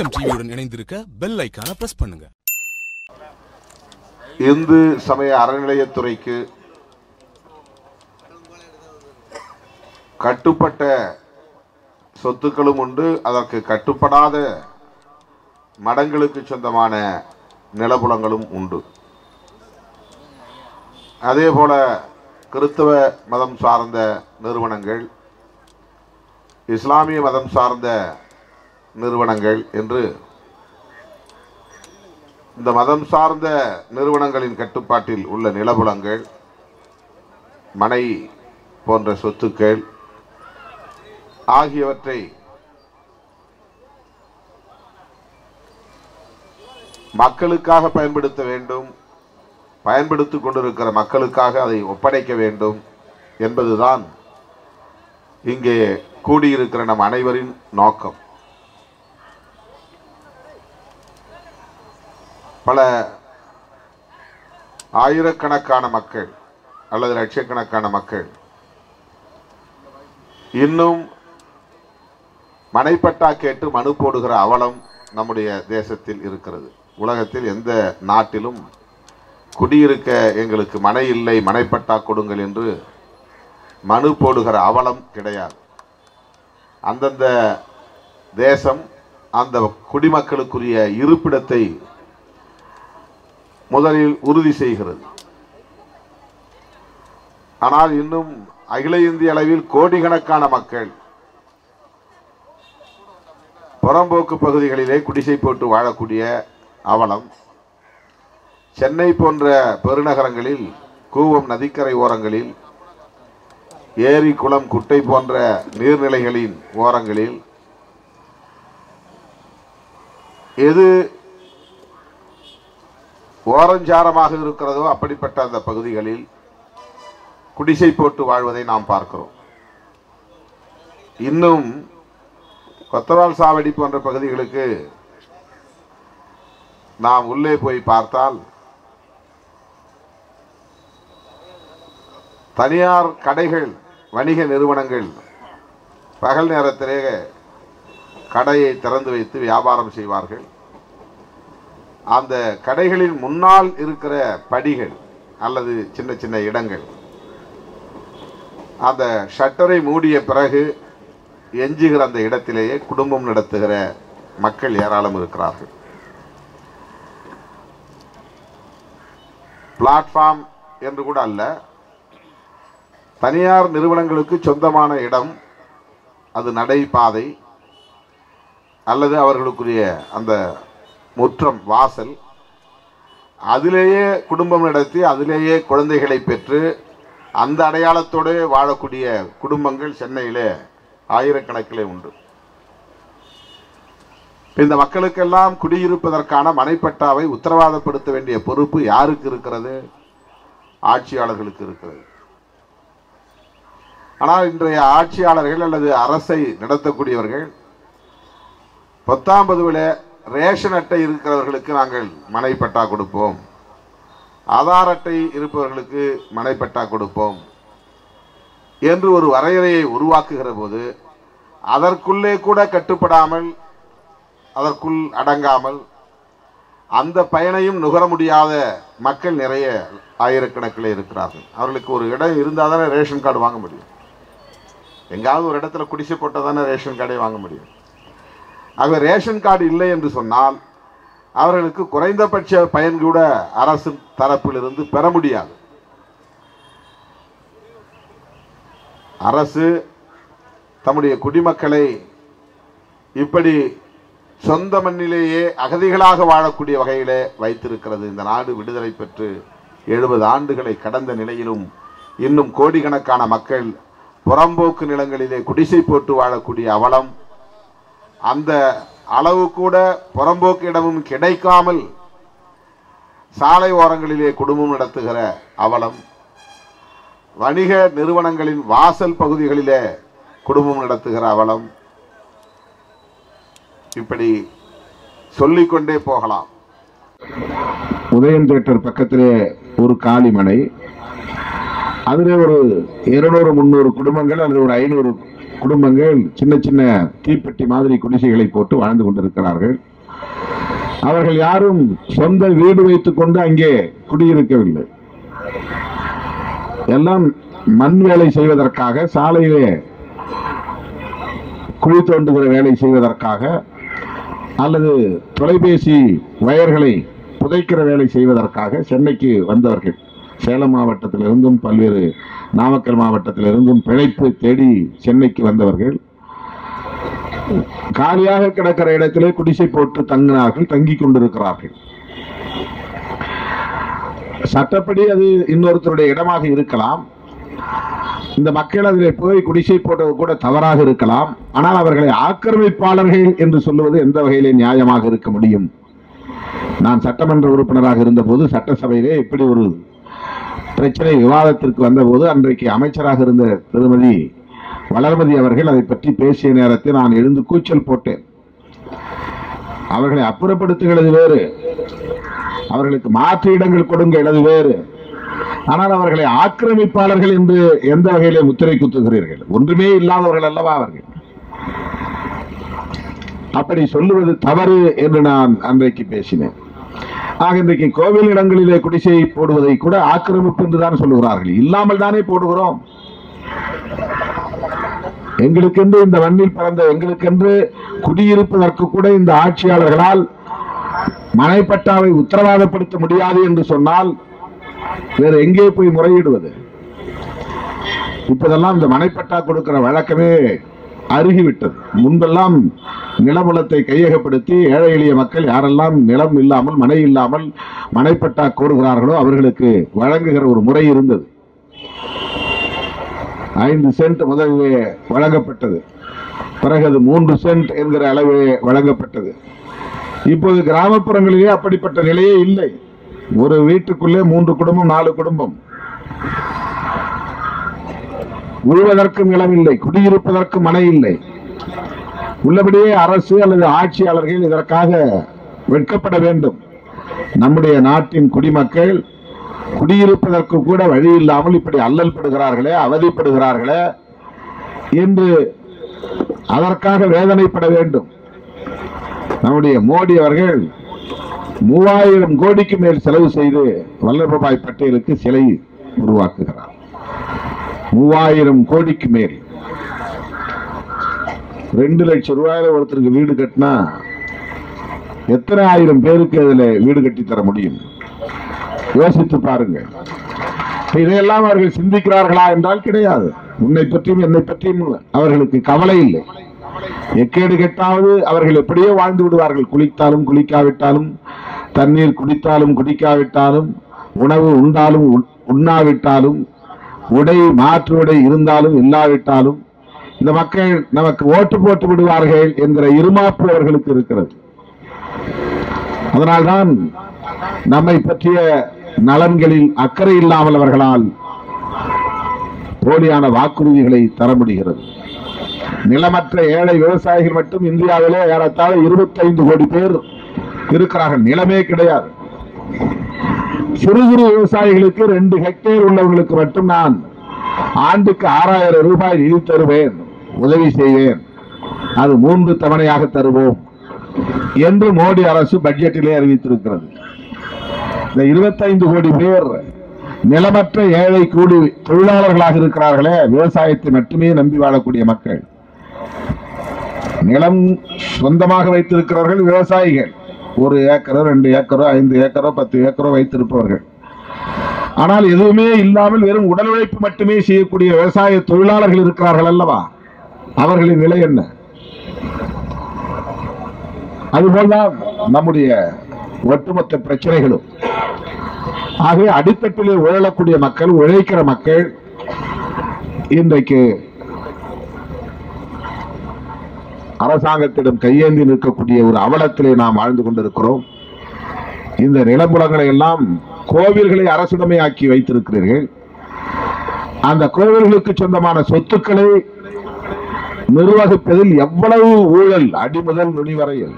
SM டிவியுடன் இணைந்திருக்க bell ஐக்கான press பண்ணுங்க. இந்து சமய அறநிலையத்துறைக்கு கட்டுப்பட்ட சொத்துக்களும் உண்டு. அதற்கு கட்டுப்படாத மடங்களுக்கு சொந்தமான நிலபுலங்களும் உண்டு. அதே போல கிறிஸ்தவ மதம் சார்ந்த நிறுவனங்கள் இஸ்லாமிய மதம் சார்ந்த நிறுவனங்கள் என்று. இந்த மதம் சார்ந்த நிறுவனங்களின் கட்டுப்பாட்டில் உள்ள நிலபுலங்கள் மனை போன்ற சொத்துக்கள் ஆகியவற்றை மக்களுக்காக பயன்படுத்த வேண்டும் பயன்படுத்திக் கொண்டிருக்கிற மக்களுக்காக அதை ஒப்படைக்க வேண்டும் என்பதுதான் இங்கே கூடியிருக்கிற நம் அனைவரின் நோக்கம். பல ஆயிரக்கணக்கான மக்கள் அல்லது லட்சக்கணக்கான மக்கள் இன்னும் மனைப்பட்டா கேட்டு மனு போடுகிற அவலம் நம்முடைய தேசத்தில் இருக்கிறது. உலகத்தில் எந்த நாட்டிலும் குடியிருக்க எங்களுக்கு மனை இல்லை மனைப்பட்டா கொடுங்கள் என்று மனு போடுகிற அவலம் கிடையாது. அந்தந்த தேசம் அந்த குடிமக்களுக்குரிய இருப்பிடத்தை முதலில் உறுதி செய்கிறது. ஆனால் இன்னும் அகில இந்திய அளவில் கோடிக்கணக்கான மக்கள் புறம்போக்கு பகுதிகளிலே குடிசை போட்டு வாழக்கூடிய அவலம் சென்னை போன்ற பெருநகரங்களில் கூவம் நதிக்கரை ஓரங்களில் ஏரி குளம் குட்டை போன்ற நீர்நிலைகளின் ஓரங்களில் எது ஓரஞ்சாரமாக இருக்கிறதோ அப்படிப்பட்ட அந்த பகுதிகளில் குடிசை போட்டு வாழ்வதை நாம் பார்க்கிறோம். இன்னும் கொத்தவால் சாவடி போன்ற பகுதிகளுக்கு நாம் உள்ளே போய் பார்த்தால் தனியார் கடைகள் வணிக நிறுவனங்கள் பகல் நேரத்திலே கடையை திறந்து வைத்து வியாபாரம் செய்வார்கள். அந்த கடைகளின் முன்னால் இருக்கிற படிகள் அல்லது சின்ன சின்ன இடங்கள். அந்த ஷட்டரை மூடிய பிறகு எஞ்சுகிற அந்த இடத்திலேயே குடும்பம் நடத்துகிற மக்கள் ஏராளம் இருக்கிறார்கள். பிளாட்ஃபார்ம் என்று கூட அல்ல. தனியார் நிறுவனங்களுக்கு சொந்தமான இடம். அது நடைபாதை. அல்லது அவர்களுக்குரிய அந்த முற்றம் வாசல். அதிலேயே குடும்பம் நடத்தி அதிலேயே குழந்தைகளை பெற்று அந்த அடையாளத்தோடு வாழக்கூடிய குடும்பங்கள் சென்னையிலே ஆயிரக்கணக்கிலே உண்டு. இந்த மக்களுக்கெல்லாம் குடியிருப்பதற்கான மனைப்பட்டாவை உத்தரவாதப்படுத்த வேண்டிய பொறுப்பு யாருக்கு இருக்கிறது? ஆட்சியாளர்களுக்கு இருக்கிறது. ஆனால் இன்றைய ஆட்சியாளர்கள் அல்லது அரசை நடத்தக்கூடியவர்கள் பத்தாம்பதுவில் ரேஷன் அட்டை இருக்கிறவர்களுக்கு நாங்கள் மனைப்பட்டா கொடுப்போம். ஆதார் அட்டை இருப்பவர்களுக்கு மனைப்பட்டா கொடுப்போம். என்று ஒரு வரையறையை உருவாக்குகிற போது அதற்குள்ளே கூட கட்டுப்படாமல் அதற்குள் அடங்காமல் அந்த பயனையும் நுகர முடியாத மக்கள் நிறைய ஆயிரக்கணக்கில் இருக்கிறார்கள். அவர்களுக்கு ஒரு இடம் இருந்தால் தானே ரேஷன் கார்டு வாங்க முடியும். எங்காவது ஒரு இடத்துல குடிசை போட்டால் தானே ரேஷன் கார்டை வாங்க முடியும். ஆகவே ரேஷன் கார்டு இல்லை என்று சொன்னால் அவர்களுக்கு குறைந்தபட்ச பயன் கூட அரசு தரப்பிலிருந்து பெற முடியாது. அரசு தம்முடைய குடிமக்களை இப்படி சொந்த மண்ணிலேயே அகதிகளாக வாழக்கூடிய வகையிலே வைத்திருக்கிறது. இந்த நாடு விடுதலை பெற்று எழுபது ஆண்டுகளை கடந்த நிலையிலும் இன்னும் கோடிக்கணக்கான மக்கள் புறம்போக்கு நிலங்களிலே குடிசை போட்டு வாழக்கூடிய அவலம் அந்த அளவு கூட புறம்போக்கு இடமும் கிடைக்காமல் சாலை ஓரங்களிலே குடும்பம் நடத்துகிற அவலம் வணிக நிறுவனங்களின் வாசல் பகுதிகளிலே குடும்பம் நடத்துகிற அவலம் இப்படி சொல்லிக்கொண்டே போகலாம். உதயம் தேட்டர் பக்கத்திலே ஒரு காலிமனை அதிலே ஒரு இருநூறு முந்நூறு குடும்பங்கள் அல்லது ஒரு ஐநூறு குடும்பங்கள் சின்ன சின்ன தீப்பெட்டி மாதிரி குடிசைகளை போட்டு வாழ்ந்து கொண்டிருக்கிறார்கள். அவர்கள் யாரும் சொந்த வீடு வைத்துக் கொண்டு அங்கே குடியிருக்கவில்லை. எல்லாம் மண் வேலை செய்வதற்காக சாலையிலே குழி தோண்டுகிற வேலை செய்வதற்காக அல்லது தொலைபேசி வயர்களை புதைக்கிற வேலை செய்வதற்காக சென்னைக்கு வந்தவர்கள். சேலம் மாவட்டத்திலிருந்தும் பல்வேறு நாமக்கல் மாவட்டத்திலிருந்தும் பிழைப்பு தேடி சென்னைக்கு வந்தவர்கள் காலியாக கிடக்கிற இடத்திலே குடிசை போட்டு தங்கினார்கள் தங்கிக் கொண்டிருக்கிறார்கள். சட்டப்படி அது இன்னொருத்தருடைய இடமாக இருக்கலாம். இந்த மக்கள் அதிலே போய் குடிசை போட்டது கூட தவறாக இருக்கலாம். ஆனால் அவர்களை ஆக்கிரமிப்பாளர்கள் என்று சொல்லுவது எந்த வகையிலே நியாயமாக இருக்க முடியும்? நான் சட்டமன்ற உறுப்பினராக இருந்தபோது சட்டசபையிலே இப்படி ஒரு பிரச்சனை விவாதத்திற்கு வந்தபோது அன்றைக்கு அமைச்சராக இருந்த திருமதி வளர்மதி அவர்கள் அதை பற்றி பேசிய நேரத்தில் நான் எழுந்து கூச்சல் போட்டேன். அவர்களை அப்புறப்படுத்துகிறது வேறு. அவர்களுக்கு மாற்று இடங்கள் கொடுங்கள் அது வேறு. ஆனால் அவர்களை ஆக்கிரமிப்பாளர்கள் என்று எந்த வகையிலே முத்திரை குத்துகிறீர்கள்? ஒன்றுமே இல்லாதவர்கள் அல்லவா அவர்கள்? அப்படி சொல்லுவது தவறு என்று நான் அன்றைக்கு பேசினேன். ஆக இன்றைக்கு கோவில் இடங்களிலே குடிசையை போடுவதை கூட ஆக்கிரமிப்பு என்றுதான் சொல்லுகிறார்கள். இல்லாமல் தானே போடுகிறோம். எங்களுக்கென்று இந்த மண்ணில் பிறந்த எங்களுக்கென்று குடியிருப்பதற்கு கூட இந்த ஆட்சியாளர்களால் மனைப்பட்டாவை உத்தரவாதப்படுத்த முடியாது என்று சொன்னால் வேற எங்கே போய் முறையிடுவது? இப்போதெல்லாம் இந்த மனைப்பட்டா கொடுக்கிற வழக்கமே அருகிவிட்டது. முன்பெல்லாம் நிலவளத்தை கையகப்படுத்தி ஏழை எளிய மக்கள் யாரெல்லாம் நிலம் இல்லாமல் மனை இல்லாமல் மனைப்பட்டா கோருகிறார்களோ அவர்களுக்கு வழங்குகிற ஒரு முறை இருந்தது. ஐந்து சென்ட் முதலிலே வழங்கப்பட்டது. பிறகு அது மூன்று சென்ட் என்கிற அளவிலே வழங்கப்பட்டது. இப்போது கிராமப்புறங்களிலே அப்படிப்பட்ட நிலையே இல்லை. ஒரு வீட்டுக்குள்ளே மூன்று குடும்பம் நாலு குடும்பம். உழுவதற்கும் நிலமில்லை குடியிருப்பதற்கும் மனை இல்லை உள்ளபடியே அரசு அல்லது ஆட்சியாளர்கள் இதற்காக வெட்கப்பட வேண்டும். நம்முடைய நாட்டின் குடிமக்கள் குடியிருப்பதற்கு கூட வழி இல்லாமல் இப்படி அல்லல் படுகிறார்களே அவதிப்படுகிறார்களே என்று அதற்காக வேதனைப்பட வேண்டும். நம்முடைய மோடி அவர்கள் மூவாயிரம் கோடிக்கு மேல் செலவு செய்து வல்லபாய் பட்டேலுக்கு சிலை உருவாக்குகிறார். மூவாயிரம் கோடிக்கு மேல். ரெண்டு லட்சம் ரூபாயில ஒருத்தருக்கு வீடு கட்டினா எத்தனை ஆயிரம் பேருக்கு அதுல வீடு கட்டி தர முடியும்? யோசித்து பாருங்க. இதையெல்லாம் அவர்கள் சிந்திக்கிறார்களா என்றால் கிடையாது. உன்னை பற்றியும் என்னை பற்றியும் அவர்களுக்கு கவலை இல்லை. எக்கேடு கெட்டாவது அவர்கள் எப்படியோ வாழ்ந்து விடுவார்கள். குளித்தாலும் குளிக்காவிட்டாலும் தண்ணீர் குடித்தாலும் குடிக்காவிட்டாலும் உணவு உண்டாலும் உண்- உண்ணாவிட்டாலும் உடை மாற்று உடை இருந்தாலும் இல்லாவிட்டாலும் இந்த மக்கள் நமக்கு ஓட்டு போட்டு விடுவார்கள் என்கிற இருமாப்பு அவர்களுக்கு இருக்கிறது. அதனால்தான் நம்மை பற்றிய நலன்களில் அக்கறை இல்லாமல் அவர்களால் போலியான வாக்குறுதிகளை தர முடிகிறது. நிலமற்ற ஏழை விவசாயிகள் மட்டும் இந்தியாவிலே ஏறத்தாழ 25 கோடி பேர் இருக்கிறார்கள். நிலமே கிடையாது. சிறு சிறு விவசாயிகளுக்கு ரெண்டு ஹெக்டேர் உள்ளவர்களுக்கு மட்டும் நான் ஆண்டுக்கு ஆறாயிரம் ரூபாய் நிதி தருவேன் உதவி செய்வேன். அது மூன்று தவணையாக தருவோம் என்று மோடி அரசு பட்ஜெட்டிலே அறிவித்திருக்கிறது. இந்த 25 கோடி பேர் நிலமற்ற ஏழை கூடி தொழிலாளர்களாக இருக்கிறார்களே விவசாயத்தை மட்டுமே நம்பி வாழக்கூடிய மக்கள். நிலம் சொந்தமாக வைத்திருக்கிறவர்கள் விவசாயிகள். ஒரு ஏக்கரோ ரெண்டு ஏக்கரோ ஐந்து ஏக்கரோ பத்து ஏக்கரோ வைத்திருப்பவர்கள். ஆனால் எதுவுமே இல்லாமல் வெறும் உடல் உழைப்பு மட்டுமே செய்யக்கூடிய விவசாய தொழிலாளர்கள் இருக்கிறார்கள் அல்லவா? அவர்களின் நிலை என்ன? அதுபோல்தான் நம்முடைய ஒட்டுமொத்த பிரச்சனைகளும். ஆகவே அடித்தட்டிலே உழலக்கூடிய மக்கள் உழைக்கிற மக்கள் இன்றைக்கு அரசாங்கத்திடம் கையேந்தி நிற்கக்கூடிய ஒரு அவலத்திலே நாம் வாழ்ந்து கொண்டிருக்கிறோம். இந்த நிலப்புலங்களை எல்லாம் கோவில்களை அரசுடைமையாக்கி வைத்திருக்கிறீர்கள். அந்த கோவில்களுக்கு சொந்தமான சொத்துக்களை நிர்வகிப்பதில் எவ்வளவு ஊழல் அடிமுதல் நுனி வரையில்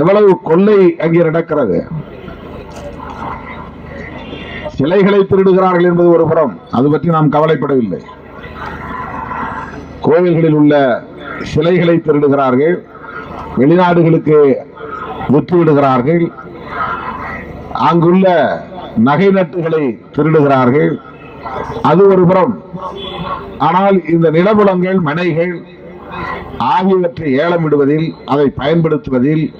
எவ்வளவு கொள்ளை அங்கே நடக்கிறது. சிலைகளை திருடுகிறார்கள் என்பது ஒரு புறம் அது பற்றி நாம் கவலைப்படவில்லை. கோவில்களில் உள்ள சிலைகளை திருடுகிறார்கள் வெளிநாடுகளுக்கு விற்றுவிடுகிறார்கள் அங்குள்ள நகை நட்டுகளை திருடுகிறார்கள். அது ஒரு புறம். ஆனால் இந்த நிலபுலங்கள் மனைகள் ஆகியவற்றை ஏலமிடுவதில் அதை பயன்படுத்துவதில்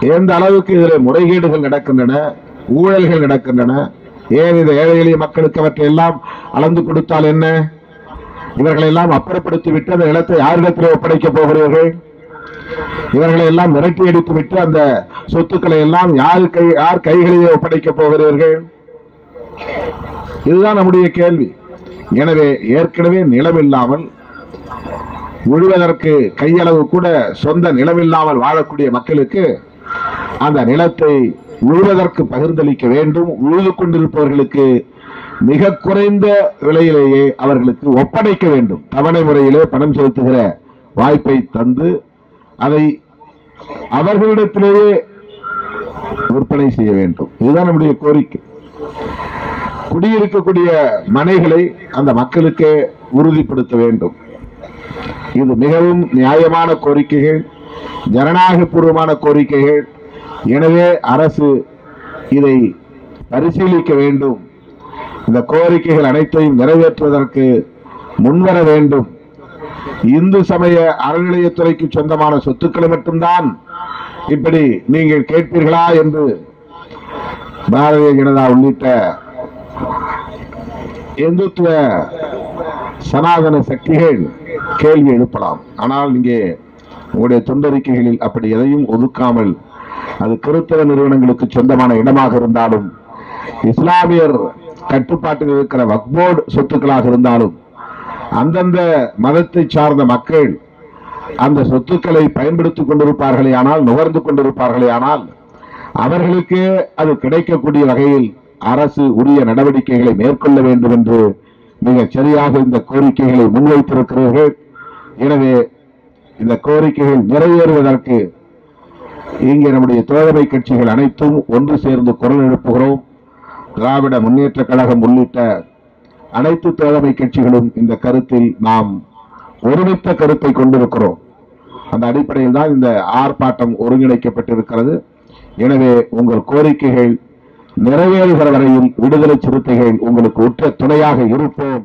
எந்த அளவுக்கு இதில் முறைகேடுகள் நடக்கின்றன ஊழல்கள் நடக்கின்றன ஏன் இந்த ஏழை எளிய மக்களுக்கு அவற்றை எல்லாம் அளந்து கொடுத்தால் என்ன? இவர்களெல்லாம் அப்புறப்படுத்திவிட்டு அப்புறப்படுத்தி அந்த நிலத்தை யாரிடத்தில் ஒப்படைக்கப் போகிறீர்கள்? இவர்களை எல்லாம் மிரட்டி அடித்து விட்டு அந்த சொத்துக்களை எல்லாம் யார் கை யார் கைகளிலே ஒப்படைக்கப் போகிறீர்கள்? இதுதான் நம்முடைய கேள்வி. எனவே ஏற்கனவே நிலம் இல்லாமல் உழுவதற்கு கையளவு கூட சொந்த நிலமில்லாமல் வாழக்கூடிய மக்களுக்கு அந்த நிலத்தை உழுவதற்கு பகிர்ந்தளிக்க வேண்டும். உழுது கொண்டிருப்பவர்களுக்கு மிக குறைந்த விலையிலேயே அவர்களுக்கு ஒப்படைக்க வேண்டும். தவணை முறையிலே பணம் செலுத்துகிற வாய்ப்பை தந்து அதை அவர்களிடத்திலேயே விற்பனை செய்ய வேண்டும். இதுதான் நம்முடைய கோரிக்கை. குடியிருக்கக்கூடிய மனைகளை அந்த மக்களுக்கு உறுதிப்படுத்த வேண்டும். இது மிகவும் நியாயமான கோரிக்கைகள் ஜனநாயகபூர்வமான கோரிக்கைகள். எனவே அரசு இதை பரிசீலிக்க வேண்டும். இந்த கோரிக்கைகள் அனைத்தையும் நிறைவேற்றுவதற்கு முன்வர வேண்டும். இந்து சமய அறநிலையத்துறைக்கு சொந்தமான சொத்துக்களை மட்டும்தான் இப்படி நீங்கள் கேட்பீர்களா என்று பாரதிய ஜனதா உள்ளிட்ட இந்துத்துவ சனாதன சக்திகள் கேள்வி எழுப்பலாம். ஆனால் இங்கே உங்களுடைய தொண்டறிக்கைகளில் அப்படி எதையும் ஒதுக்காமல் அது கிறிஸ்தவ நிறுவனங்களுக்கு சொந்தமான இடமாக இருந்தாலும் இஸ்லாமியர் கட்டுப்பாட்டில் இருக்கிற வக்போர்டு சொத்துக்களாக இருந்தாலும் அந்தந்த மதத்தை சார்ந்த மக்கள் அந்த சொத்துக்களை பயன்படுத்திக் கொண்டிருப்பார்களே ஆனால் நுகர்ந்து கொண்டிருப்பார்களே ஆனால் அவர்களுக்கு அது கிடைக்கக்கூடிய வகையில் அரசு உரிய நடவடிக்கைகளை மேற்கொள்ள வேண்டும் என்று மிகச் சரியாக இந்த கோரிக்கைகளை முன்வைத்திருக்கிறீர்கள். எனவே இந்த கோரிக்கைகள் நிறைவேறுவதற்கு இங்கே நம்முடைய தோழமை கட்சிகள் அனைத்தும் ஒன்று சேர்ந்து குரல் எழுப்புகிறோம். திராவிட முன்னேற்ற கழகம் உள்ளிட்ட அனைத்து தோழமை கட்சிகளும் இந்த கருத்தில் நாம் ஒருமித்த கருத்தை கொண்டிருக்கிறோம். அந்த அடிப்படையில் தான் இந்த ஆர்ப்பாட்டம் ஒருங்கிணைக்கப்பட்டிருக்கிறது. எனவே உங்கள் கோரிக்கைகள் நிறைவேறுகிற வரையில் விடுதலை சிறுத்தைகள் உங்களுக்கு உற்ற துணையாக இருப்போம்.